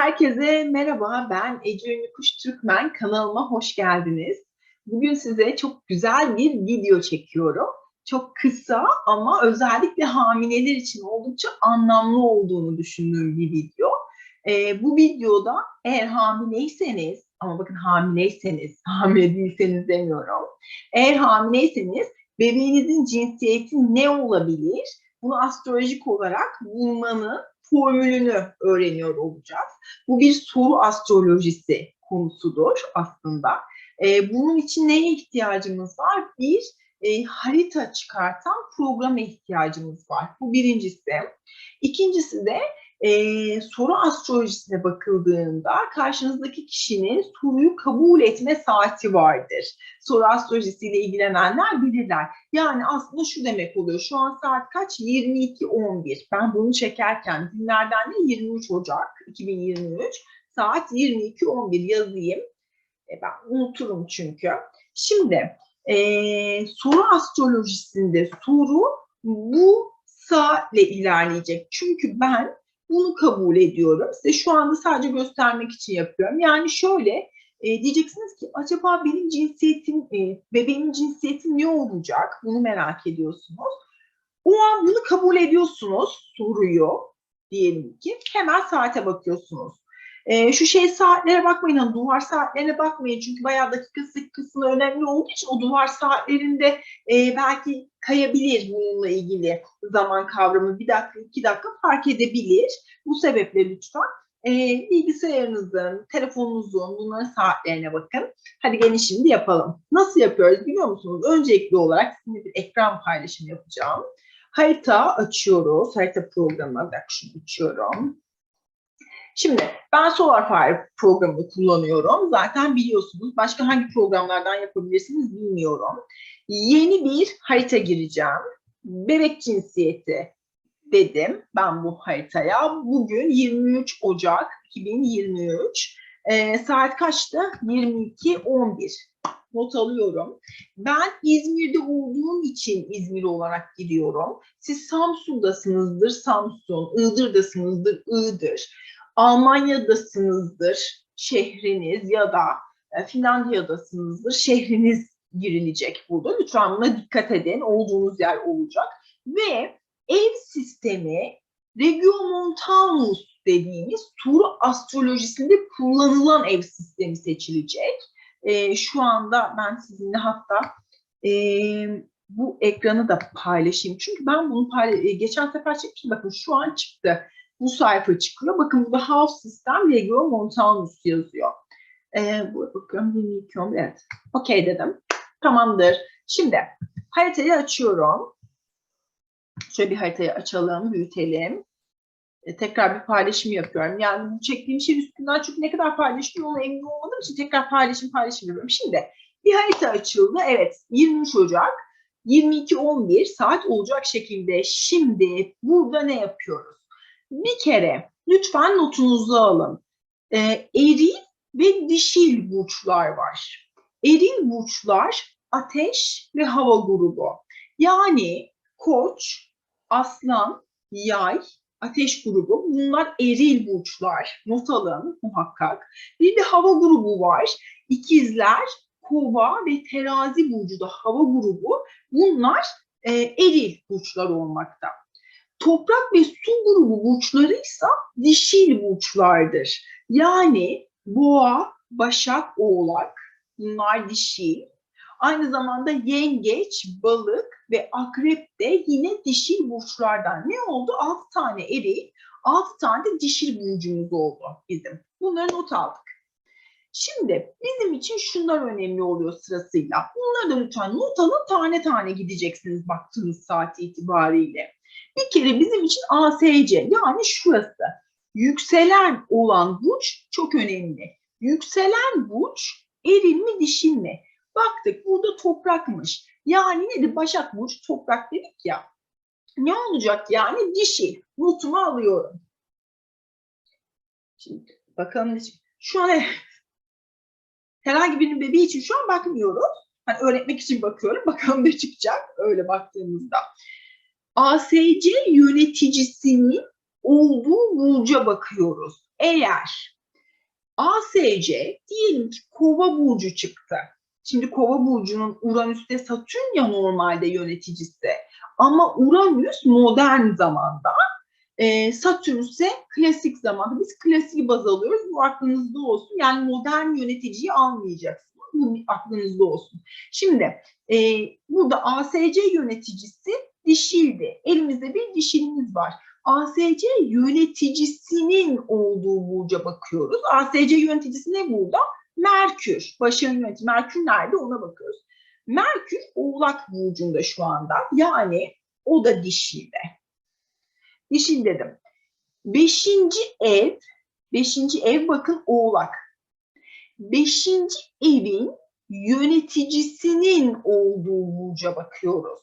Herkese merhaba, ben Ece Ünlü Kuş Türkmen. Kanalıma hoş geldiniz. Bugün size çok güzel bir video çekiyorum. Çok kısa ama özellikle hamileler için oldukça anlamlı olduğunu düşündüğüm bir video. Ee, bu videoda eğer hamileyseniz, ama bakın hamileyseniz, hamile değilseniz demiyorum. Eğer hamileyseniz bebeğinizin cinsiyeti ne olabilir? Bunu astrolojik olarak bulmanın formülünü öğreniyor olacağız. Bu bir soru astrolojisi konusudur aslında. Ee, bunun için neye ihtiyacımız var? Bir e, harita çıkartan programa ihtiyacımız var. Bu birincisi. İkincisi de e, soru astrolojisine bakıldığında karşınızdaki kişinin soruyu kabul etme saati vardır. Soru astrolojisiyle ilgilenenler bilirler. Yani aslında şu demek oluyor. Şu an saat kaç? 22.11. Ben bunu çekerken günlerden de 23 Ocak 2023 saat 22.11 yazayım. E, ben unuturum çünkü. Şimdi e, soru astrolojisinde soru bu saatle ilerleyecek. Çünkü ben bunu kabul ediyorum. Size şu anda sadece göstermek için yapıyorum. Yani şöyle e, diyeceksiniz ki acaba benim cinsiyetim, e, bebeğimin cinsiyeti ne olacak? Bunu merak ediyorsunuz. O an bunu kabul ediyorsunuz soruyu diyelim ki hemen saate bakıyorsunuz. E, şu şey saatlere bakmayın, hani duvar saatlerine bakmayın çünkü bayağı dakikası kısmı önemli olduğu için o duvar saatlerinde e, belki kayabilir bununla ilgili zaman kavramı bir dakika iki dakika fark edebilir. Bu sebeple lütfen e, bilgisayarınızın, telefonunuzun bunların saatlerine bakın. Hadi gelin şimdi yapalım. Nasıl yapıyoruz biliyor musunuz? Öncelikli olarak sizinle bir ekran paylaşımı yapacağım. Harita açıyoruz. Harita programı. Bir şunu açıyorum. Şimdi ben SolarFire programını kullanıyorum. Zaten biliyorsunuz. Başka hangi programlardan yapabilirsiniz bilmiyorum. Yeni bir harita gireceğim. Bebek cinsiyeti dedim ben bu haritaya. Bugün 23 Ocak 2023. E, saat kaçtı? 22.11. Not alıyorum. Ben İzmir'de olduğum için İzmir olarak gidiyorum. Siz Samsun'dasınızdır, Samsun, Iğdır'dasınızdır, Iğdır. Almanya'dasınızdır şehriniz ya da e, Finlandiya'dasınızdır şehriniz girilecek burada. Lütfen buna dikkat edin. Olduğunuz yer olacak. Ve ev sistemi Regiomontanus dediğimiz Turu astrolojisinde kullanılan ev sistemi seçilecek. E, şu anda ben sizinle hatta e, bu ekranı da paylaşayım. Çünkü ben bunu paylaş geçen sefer çekmiştim. Bakın şu an çıktı bu sayfa çıkıyor. Bakın burada House System Regio Montanus yazıyor. Ee, bakıyorum 22 evet. Okey dedim. Tamamdır. Şimdi haritayı açıyorum. Şöyle bir haritayı açalım, büyütelim. Ee, tekrar bir paylaşım yapıyorum. Yani bu çektiğim şey üstünden çünkü ne kadar paylaşım ona emin olmadığım için tekrar paylaşım paylaşım yapıyorum. Şimdi bir harita açıldı. Evet 23 Ocak 22.11 saat olacak şekilde şimdi burada ne yapıyoruz? Bir kere lütfen notunuzu alın. E, eril ve dişil burçlar var. Eril burçlar ateş ve hava grubu. Yani koç, aslan, yay, ateş grubu bunlar eril burçlar. Not alın muhakkak. Bir de hava grubu var. İkizler, kova ve terazi burcu da hava grubu. Bunlar e, eril burçlar olmakta. Toprak ve su grubu burçları ise dişil burçlardır. Yani boğa, başak, oğlak bunlar dişil. Aynı zamanda yengeç, balık ve akrep de yine dişil burçlardan. Ne oldu? 6 tane eril, 6 tane de dişil burcumuz oldu bizim. Bunları not aldık. Şimdi bizim için şunlar önemli oluyor sırasıyla. Bunları da lütfen not alın tane tane gideceksiniz baktığınız saat itibariyle. Bir kere bizim için ASC yani şurası. Yükselen olan burç çok önemli. Yükselen burç eril mi dişil mi? Baktık burada toprakmış. Yani nedir? Başak burç toprak dedik ya. Ne olacak yani? Dişil. Notumu alıyorum. Şimdi bakalım ne Şu an herhangi birinin bebeği için şu an bakmıyoruz. Hani öğretmek için bakıyorum. Bakalım ne çıkacak öyle baktığımızda. ASC yöneticisinin olduğu burca bakıyoruz. eğer ASC diyelim ki kova burcu çıktı. Şimdi kova burcunun Uranüs'te Satürn ya normalde yöneticisi. Ama Uranüs modern zamanda, e, Satürn ise klasik zamanda. Biz klasiği baz alıyoruz. Bu aklınızda olsun. Yani modern yöneticiyi almayacaksınız. Bu aklınızda olsun. Şimdi e, burada ASC yöneticisi dişildi. Elimizde bir dişilimiz var. ASC yöneticisinin olduğu burca bakıyoruz. ASC yöneticisi ne burada? Merkür. Başarı yöneticisi. Merkür nerede ona bakıyoruz. Merkür Oğlak burcunda şu anda. Yani o da dişilde. Dişil dedim. Beşinci ev, beşinci ev bakın Oğlak. Beşinci evin yöneticisinin olduğu burca bakıyoruz.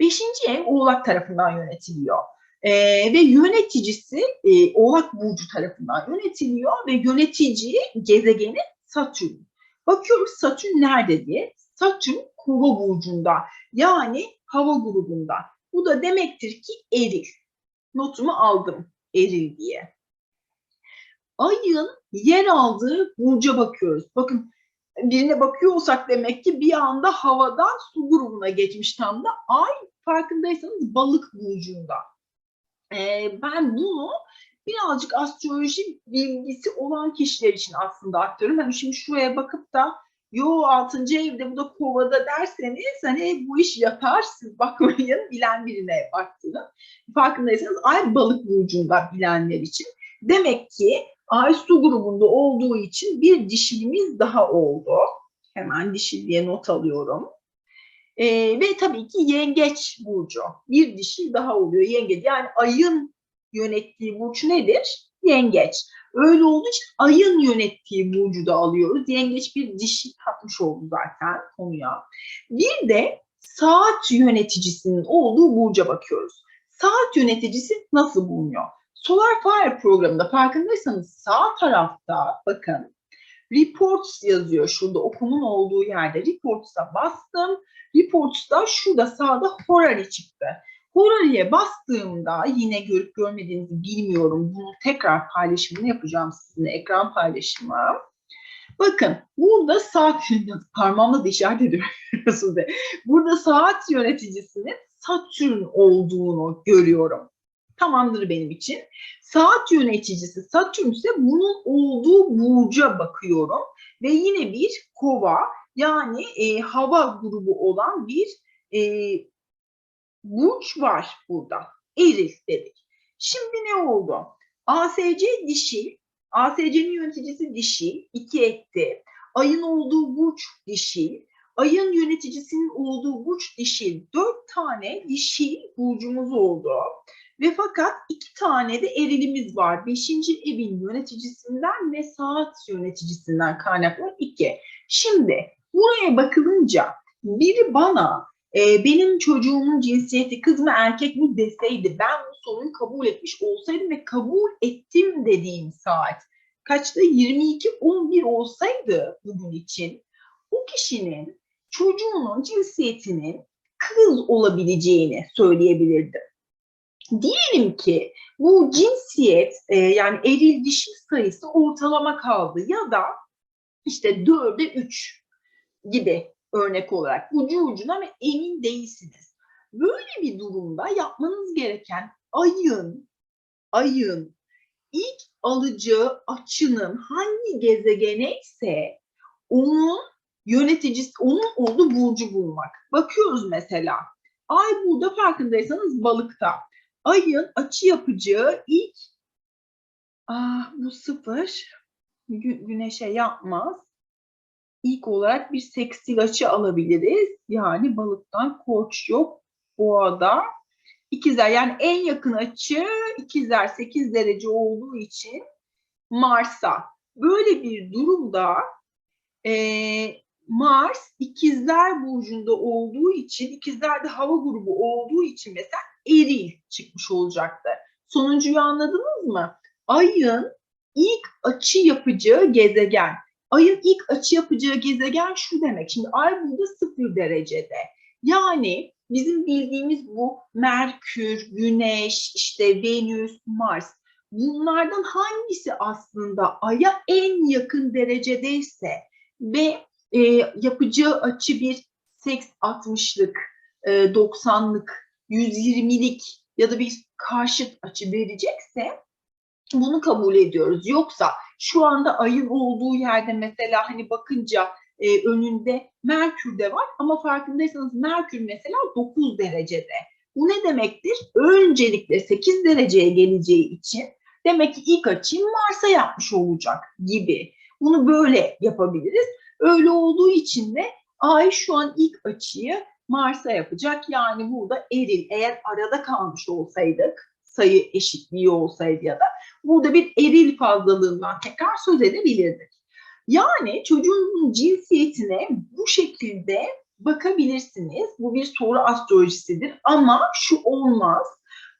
Beşinci ev Oğlak tarafından yönetiliyor. Ee, ve yöneticisi e, Oğlak Burcu tarafından yönetiliyor ve yönetici gezegeni Satürn. Bakıyoruz Satürn nerede diye. Satürn Kova Burcu'nda yani hava grubunda. Bu da demektir ki eril. Notumu aldım eril diye. Ayın yer aldığı burca bakıyoruz. Bakın birine bakıyor olsak demek ki bir anda havadan su grubuna geçmiş tam da ay farkındaysanız balık burcunda. Ee, ben bunu birazcık astroloji bilgisi olan kişiler için aslında aktarıyorum. Hani şimdi şuraya bakıp da yo 6. evde bu da kovada derseniz hani bu iş yatar siz bakmayın bilen birine baktığını. Farkındaysanız ay balık burcunda bilenler için. Demek ki ay su grubunda olduğu için bir dişilimiz daha oldu. Hemen dişil diye not alıyorum. Ee, ve tabii ki yengeç burcu. Bir dişi daha oluyor yengeç. Yani ayın yönettiği burç nedir? Yengeç. Öyle olduğu için ayın yönettiği burcu da alıyoruz. Yengeç bir dişi katmış oldu zaten konuya. Bir de saat yöneticisinin olduğu burca bakıyoruz. Saat yöneticisi nasıl bulunuyor? Solar Fire programında farkındaysanız sağ tarafta bakın Reports yazıyor şurada okunun olduğu yerde. Reports'a bastım. Reports'ta şurada sağda Horary çıktı. Horary'e bastığımda yine görüp görmediğinizi bilmiyorum. Bunu tekrar paylaşımını yapacağım sizinle. Ekran paylaşımı. Bakın burada saat parmağımla da işaret ediyorum. burada saat yöneticisinin Satürn olduğunu görüyorum. Tamamdır benim için. Saat yöneticisi Satürn ise bunun olduğu burca bakıyorum. Ve yine bir kova yani e, hava grubu olan bir e, burç var burada. Eril dedik. Şimdi ne oldu? ASC dişi, ASC'nin yöneticisi dişi, iki etti. Ayın olduğu burç dişi, ayın yöneticisinin olduğu burç dişi. Dört tane dişi burcumuz oldu. Ve fakat iki tane de erilimiz var. Beşinci evin yöneticisinden ve saat yöneticisinden kaynaklı iki. Şimdi buraya bakılınca biri bana e, benim çocuğumun cinsiyeti kız mı erkek mi deseydi ben bu soruyu kabul etmiş olsaydım ve kabul ettim dediğim saat kaçta 22.11 olsaydı bugün için o kişinin çocuğunun cinsiyetinin kız olabileceğini söyleyebilirdim. Diyelim ki bu cinsiyet e, yani eril dişi sayısı ortalama kaldı ya da işte 4'e 3 gibi örnek olarak ucu ucuna ve emin değilsiniz. Böyle bir durumda yapmanız gereken ayın ayın ilk alacağı açının hangi gezegene ise onun yöneticisi, onun olduğu burcu bulmak. Bakıyoruz mesela. Ay burada farkındaysanız balıkta. Ayın açı yapacağı ilk ah bu sıfır gü güneşe yapmaz ilk olarak bir sekstil açı alabiliriz. Yani balıktan koç yok. Boğada ikizler yani en yakın açı ikizler 8 derece olduğu için Mars'a. Böyle bir durumda e, Mars ikizler burcunda olduğu için ikizlerde hava grubu olduğu için mesela eril çıkmış olacaktı. Sonuncuyu anladınız mı? Ayın ilk açı yapacağı gezegen Ayın ilk açı yapacağı gezegen şu demek. Şimdi ay burada sıfır derecede. Yani bizim bildiğimiz bu Merkür, Güneş, işte Venüs, Mars. bunlardan hangisi aslında Ay'a en yakın derecedeyse ve e, yapacağı açı bir 60'lık, e, 90'lık, 120'lik ya da bir karşıt açı verecekse bunu kabul ediyoruz. Yoksa şu anda ayın olduğu yerde mesela hani bakınca e, önünde Merkür de var ama farkındaysanız Merkür mesela 9 derecede. Bu ne demektir? Öncelikle 8 dereceye geleceği için demek ki ilk açıyı Mars'a yapmış olacak gibi. Bunu böyle yapabiliriz. Öyle olduğu için de Ay şu an ilk açıyı Mars'a yapacak. Yani burada eril eğer arada kalmış olsaydık sayı eşitliği olsaydı ya da burada bir eril fazlalığından tekrar söz edebilirdik. Yani çocuğunuzun cinsiyetine bu şekilde bakabilirsiniz. Bu bir soru astrolojisidir ama şu olmaz.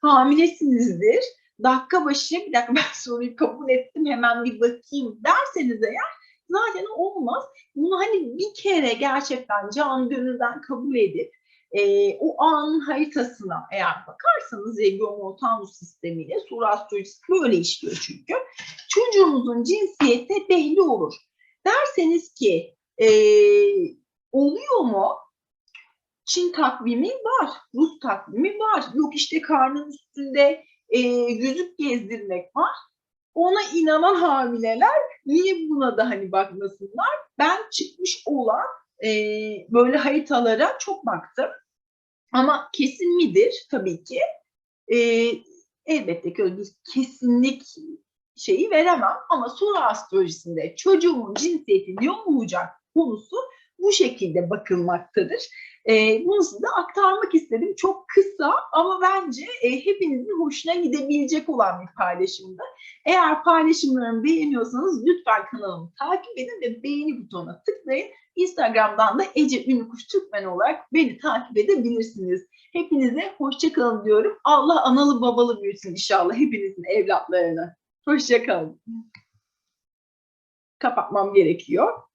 Hamilesinizdir. Dakika başı bir dakika ben soruyu kabul ettim hemen bir bakayım derseniz eğer zaten olmaz. Bunu hani bir kere gerçekten can gönülden kabul edip e, o anın haritasına eğer bakarsanız Region Montanus sistemiyle soru astrolojisi böyle işliyor çünkü. Çocuğunuzun cinsiyeti belli olur. Derseniz ki e, oluyor mu? Çin takvimi var, Rus takvimi var. Yok işte karnın üstünde e, yüzük gezdirmek var. Ona inanan hamileler niye buna da hani bakmasınlar? Ben çıkmış olan e, böyle haritalara çok baktım. Ama kesin midir? Tabii ki. E, elbette ki öyle bir kesinlik şeyi veremem ama soru astrolojisinde çocuğumun cinsiyeti ne olacak konusu bu şekilde bakılmaktadır. E, bunu size aktarmak istedim. Çok kısa ama bence e, hepinizin hoşuna gidebilecek olan bir paylaşımdı. Eğer paylaşımlarımı beğeniyorsanız lütfen kanalımı takip edin ve beğeni butonuna tıklayın. Instagram'dan da Ece Ünlükuş Türkmen olarak beni takip edebilirsiniz. Hepinize hoşçakalın diyorum. Allah analı babalı büyütsün inşallah hepinizin evlatlarını. Hoşçakalın. Kapatmam gerekiyor.